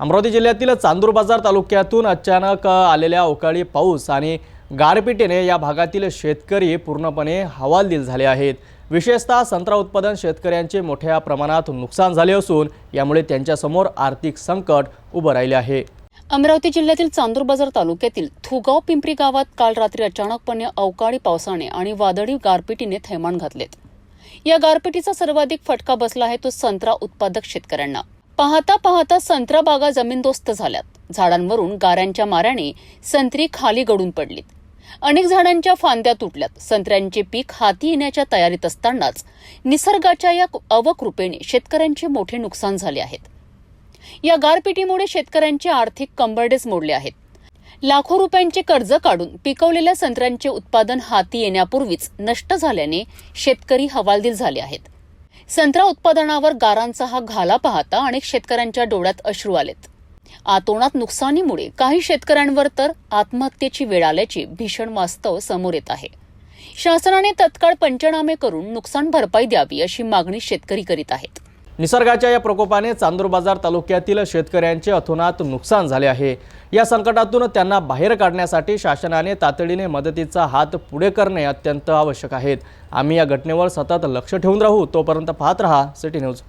अमरावती जिल्ह्यातील चांदूर बाजार तालुक्यातून अचानक आलेल्या अवकाळी पाऊस आणि गारपिटीने या भागातील शेतकरी पूर्णपणे हवालदिल झाले आहेत. विशेषतः संत्रा उत्पादन शेतकऱ्यांचे मोठ्या प्रमाणात नुकसान झाले असून यामुळे त्यांच्यासमोर आर्थिक संकट उभं राहिले आहे. अमरावती जिल्ह्यातील चांदूर बाजार तालुक्यातील थुगाव पिंपरी गावात काल रात्री अचानकपणे अवकाळी पावसाने आणि वादळी गारपिटीने थैमान घातलेत. या गारपिटीचा सर्वाधिक फटका बसला आहे तो संत्रा उत्पादक शेतकऱ्यांना. पाहता पाहता संत्रा बागा जमीनदोस्त झाल्यात. झाडांवरून गाऱ्यांच्या माऱ्याने संत्री खाली गडून पडलीत. अनेक झाडांच्या फांद्या तुटल्यात. संत्र्यांचे पीक हाती येण्याच्या तयारीत असतानाच निसर्गाच्या या अवकृपेने शेतकऱ्यांचे मोठे नुकसान झाले आहेत. या गारपिटीमुळे शेतकऱ्यांचे आर्थिक कंबरडेच मोडले आहेत. लाखो रुपयांचे कर्ज काढून पिकवलेल्या संत्र्यांचे उत्पादन हाती येण्यापूर्वीच नष्ट झाल्याने शेतकरी हवालदिल झाले आहेत. संत्रा उत्पादनावर गारांचा हा घाला पाहता अनेक शेतकऱ्यांच्या डोळ्यात अश्रू आलेत. आतोणात नुकसानीमुळे काही शेतकऱ्यांवर तर आत्महत्येची वेळ आल्याची भीषण वास्तव समोर येत आहे. शासनाने तत्काळ पंचनामे करून नुकसान भरपाई द्यावी अशी मागणी शेतकरी करीत आहेत. निसर्गाच्या या प्रकोपाने चांदूर बाजार तालुक्यातील शेतकऱ्यांचे अथोनात नुकसान झाले आहे. या संकटातून त्यांना बाहेर काढण्यासाठी शासनाने तातडीने मदतीचा हात पुढे करणे अत्यंत आवश्यक आहेत. आम्ही या घटनेवर सतत लक्ष ठेवून राहू. तोपर्यंत पाहत रहा. City news.